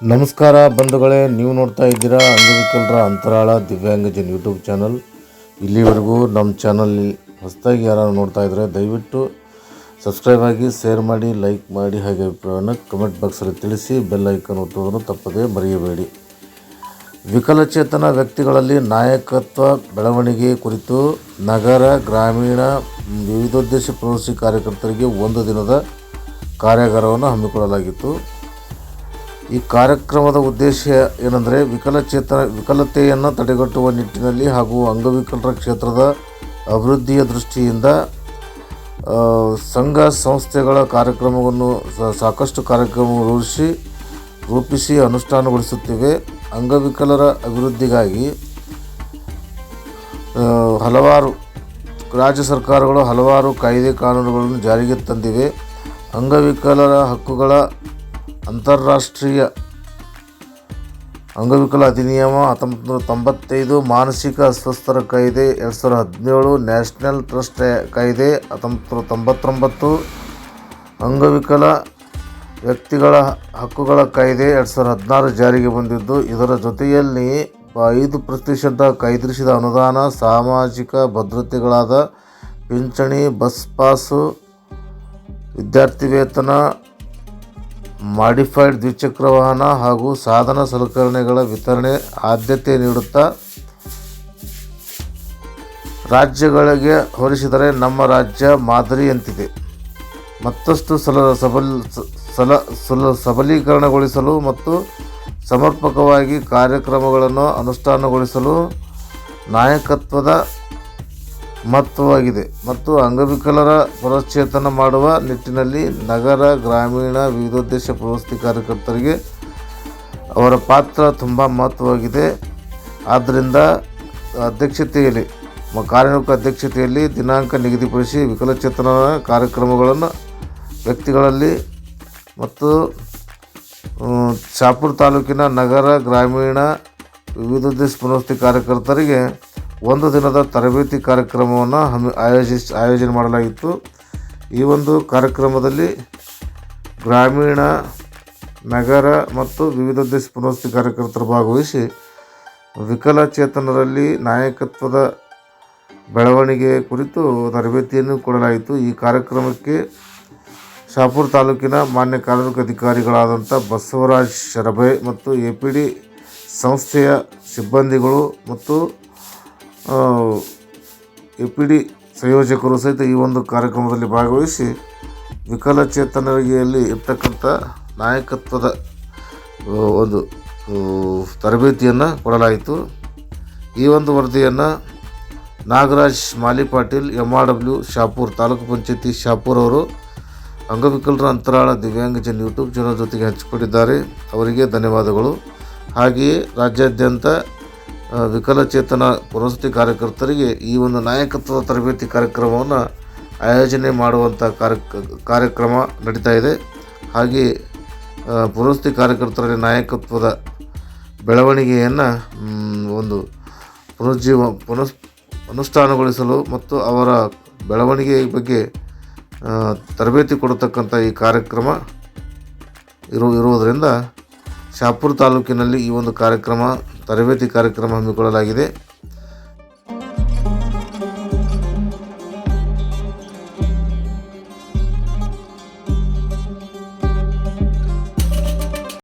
ನಮಸ್ಕಾರ ಬಂಧುಗಳೇ, ನೀವು ನೋಡ್ತಾ ಇದ್ದೀರಾ ಅಂಗವಿಕಲರ ಅಂತರಾಳ ದಿವ್ಯಾಂಗಜನ್ ಯೂಟ್ಯೂಬ್ ಚಾನಲ್. ಇಲ್ಲಿವರೆಗೂ ನಮ್ಮ ಚಾನಲ್ ಹೊಸದಾಗಿ ಯಾರು ನೋಡ್ತಾ ಇದ್ದರೆ ದಯವಿಟ್ಟು ಸಬ್ಸ್ಕ್ರೈಬ್ ಆಗಿ, ಶೇರ್ ಮಾಡಿ, ಲೈಕ್ ಮಾಡಿ, ಹಾಗೆ ಅಭಿಪ್ರಾಯವನ್ನು ಕಮೆಂಟ್ ಬಾಕ್ಸಲ್ಲಿ ತಿಳಿಸಿ, ಬೆಲ್ ಐಕನ್ ಒತ್ತುವುದನ್ನು ತಪ್ಪದೇ ಮರೆಯಬೇಡಿ. ವಿಕಲಚೇತನ ವ್ಯಕ್ತಿಗಳಲ್ಲಿ ನಾಯಕತ್ವ ಬೆಳವಣಿಗೆ ಕುರಿತು ನಗರ, ಗ್ರಾಮೀಣ, ವಿವಿಧೋದ್ದೇಶ ಪ್ರವಾಸಿ ಕಾರ್ಯಕರ್ತರಿಗೆ ಒಂದು ದಿನದ ಕಾರ್ಯಾಗಾರವನ್ನು ಹಮ್ಮಿಕೊಳ್ಳಲಾಗಿತ್ತು. ಈ ಕಾರ್ಯಕ್ರಮದ ಉದ್ದೇಶ ಏನಂದರೆ ವಿಕಲಚೇತನ ವಿಕಲತೆಯನ್ನು ತಡೆಗಟ್ಟುವ ನಿಟ್ಟಿನಲ್ಲಿ ಹಾಗೂ ಅಂಗವಿಕಲರ ಕ್ಷೇತ್ರದ ಅಭಿವೃದ್ಧಿಯ ದೃಷ್ಟಿಯಿಂದ ಸಂಘ ಸಂಸ್ಥೆಗಳ ಕಾರ್ಯಕ್ರಮವನ್ನು ಸಾಕಷ್ಟು ಕಾರ್ಯಕ್ರಮ ರೂಪಿಸಿ ರೂಪಿಸಿ ಅನುಷ್ಠಾನಗೊಳಿಸುತ್ತಿವೆ. ಅಂಗವಿಕಲರ ಅಭಿವೃದ್ಧಿಗಾಗಿ ಹಲವಾರು ರಾಜ್ಯ ಸರ್ಕಾರಗಳು ಹಲವಾರು ಕಾಯ್ದೆ ಕಾನೂನುಗಳನ್ನು ಜಾರಿಗೆ ತಂದಿವೆ. ಅಂಗವಿಕಲರ ಹಕ್ಕುಗಳ ಅಂತಾರಾಷ್ಟ್ರೀಯ ಅಂಗವಿಕಲ ಅಧಿನಿಯಮ ಹತ್ತೊಂಬತ್ತು ನೂರ ತೊಂಬತ್ತೈದು ಮಾನಸಿಕ ಅಸ್ವಸ್ಥರ ಕಾಯ್ದೆ ಎರಡು ಸಾವಿರದ ಹದಿನೇಳು ನ್ಯಾಷನಲ್ ಟ್ರಸ್ಟ್ ಕಾಯ್ದೆ ಹತ್ತೊಂಬತ್ತು ನೂರ ತೊಂಬತ್ತೊಂಬತ್ತು ಅಂಗವಿಕಲ ವ್ಯಕ್ತಿಗಳ ಹಕ್ಕುಗಳ ಕಾಯ್ದೆ ಎರಡು ಸಾವಿರದ ಹದಿನಾರು ಜಾರಿಗೆ ಬಂದಿದ್ದು, ಇದರ ಜೊತೆಯಲ್ಲಿ ಐದು ಪ್ರತಿಶತ ಕಾಯ್ದಿರಿಸಿದ ಅನುದಾನ, ಸಾಮಾಜಿಕ ಭದ್ರತೆಗಳಾದ ಪಿಂಚಣಿ, ಬಸ್ ಪಾಸು ವಿದ್ಯಾರ್ಥಿ ವೇತನ ಮಾಡಿಫೈಡ್ ದ್ವಿಚಕ್ರ ವಾಹನ ಹಾಗೂ ಸಾಧನ ಸಲಕರಣೆಗಳ ವಿತರಣೆ ಆದ್ಯತೆ ನೀಡುತ್ತಾ ರಾಜ್ಯಗಳಿಗೆ ಹೋಲಿಸಿದರೆ ನಮ್ಮ ರಾಜ್ಯ ಮಾದರಿಯಂತಿದೆ. ಮತ್ತಷ್ಟು ಸಲ ಸಬಲ್ ಸಲ, ಸುಲ ಸಬಲೀಕರಣಗೊಳಿಸಲು ಮತ್ತು ಸಮರ್ಪಕವಾಗಿ ಕಾರ್ಯಕ್ರಮಗಳನ್ನು ಅನುಷ್ಠಾನಗೊಳಿಸಲು ನಾಯಕತ್ವದ ಮಹತ್ವವಾಗಿದೆ ಮತ್ತು ಅಂಗವಿಕಲರ ಪುನಶ್ಚೇತನ ಮಾಡುವ ನಿಟ್ಟಿನಲ್ಲಿ ನಗರ ಗ್ರಾಮೀಣ ವಿವಿಧೋದ್ದೇಶ ಪ್ರವೃತ್ತಿ ಕಾರ್ಯಕರ್ತರಿಗೆ ಅವರ ಪಾತ್ರ ತುಂಬ ಮಹತ್ವವಾಗಿದೆ. ಆದ್ದರಿಂದ ಅಧ್ಯಕ್ಷತೆಯಲ್ಲಿ ಕಾರ್ಯನಿರ್ವಾಹಕ ಅಧ್ಯಕ್ಷತೆಯಲ್ಲಿ ದಿನಾಂಕ ನಿಗದಿಪಡಿಸಿ ವಿಕಲಚೇತನ ಕಾರ್ಯಕ್ರಮಗಳನ್ನು ವ್ಯಕ್ತಿಗಳಲ್ಲಿ ಮತ್ತು ಶಾಪುರ ತಾಲೂಕಿನ ನಗರ ಗ್ರಾಮೀಣ ವಿವಿಧೋದ್ದೇಶ ಪುನರ್ವಸತಿ ಕಾರ್ಯಕರ್ತರಿಗೆ ಒಂದು ದಿನದ ತರಬೇತಿ ಕಾರ್ಯಕ್ರಮವನ್ನು ಹಮ್ಮಿ ಆಯೋಜಿಸ್ ಆಯೋಜನೆ ಮಾಡಲಾಗಿತ್ತು. ಈ ಒಂದು ಕಾರ್ಯಕ್ರಮದಲ್ಲಿ ಗ್ರಾಮೀಣ, ನಗರ ಮತ್ತು ವಿವಿಧ ದೇಶ ಪುನರ್ವಸತಿ ಕಾರ್ಯಕರ್ತರು ಭಾಗವಹಿಸಿ ವಿಕಲಚೇತನರಲ್ಲಿ ನಾಯಕತ್ವದ ಬೆಳವಣಿಗೆ ಕುರಿತು ತರಬೇತಿಯನ್ನು ಕೊಡಲಾಯಿತು. ಈ ಕಾರ್ಯಕ್ರಮಕ್ಕೆ ಶಾಪುರ ತಾಲೂಕಿನ ಮಾನ್ಯ ಕಾರ್ಮಿಕ ಅಧಿಕಾರಿಗಳಾದಂಥ ಬಸವರಾಜ್ ಶರಭೆ ಮತ್ತು ಎ ಪಿ ಡಿ ಸಂಸ್ಥೆಯ ಸಿಬ್ಬಂದಿಗಳು ಮತ್ತು ಎ ಪಿ ಡಿ ಸಂಯೋಜಕರು ಸಹಿತ ಈ ಒಂದು ಕಾರ್ಯಕ್ರಮದಲ್ಲಿ ಭಾಗವಹಿಸಿ ವಿಕಲಚೇತನರಿಗೆಯಲ್ಲಿ ಇರ್ತಕ್ಕಂಥ ನಾಯಕತ್ವದ ಒಂದು ತರಬೇತಿಯನ್ನು ಕೊಡಲಾಯಿತು. ಈ ಒಂದು ವರದಿಯನ್ನು Nagaraj Mali Patil M R W Shapur, taluk ಪಂಚಾಯತಿ ಶಾಪೂರ್ ಅವರು ಅಂಗವಿಕಲರ ಅಂತರಾಳ ದಿವ್ಯಾಂಗಜನ್ ಯೂಟ್ಯೂಬ್ ಜನರ ಜೊತೆಗೆ ಹಂಚಿಕೊಂಡಿದ್ದಾರೆ. ಅವರಿಗೆ ಧನ್ಯವಾದಗಳು. ಹಾಗೆಯೇ ರಾಜ್ಯಾದ್ಯಂತ ವಿಕಲಚೇತನ ಪುರಸ್ತಿ ಕಾರ್ಯಕರ್ತರಿಗೆ ಈ ಒಂದು ನಾಯಕತ್ವದ ತರಬೇತಿ ಕಾರ್ಯಕ್ರಮವನ್ನು ಆಯೋಜನೆ ಮಾಡುವಂಥ ಕಾರ್ಯ ಕಾರ್ಯಕ್ರಮ ನಡೀತಾ ಇದೆ. ಹಾಗೆಯೇ ಪುರಸ್ತಿ ಕಾರ್ಯಕರ್ತರಲ್ಲಿ ನಾಯಕತ್ವದ ಬೆಳವಣಿಗೆಯನ್ನು ಒಂದು ಪುನರುಜ್ಜೀವ ಪುನಸ್, ಅನುಷ್ಠಾನಗೊಳಿಸಲು ಮತ್ತು ಅವರ ಬೆಳವಣಿಗೆ ಬಗ್ಗೆ ತರಬೇತಿ ಕೊಡತಕ್ಕಂಥ ಈ ಕಾರ್ಯಕ್ರಮ ಇರು, ಇರುವುದರಿಂದ ಶಾಪುರ ತಾಲೂಕಿನಲ್ಲಿ ಈ ಒಂದು ಕಾರ್ಯಕ್ರಮ ತರಬೇತಿ ಕಾರ್ಯಕ್ರಮ ಹಮ್ಮಿಕೊಳ್ಳಲಾಗಿದೆ.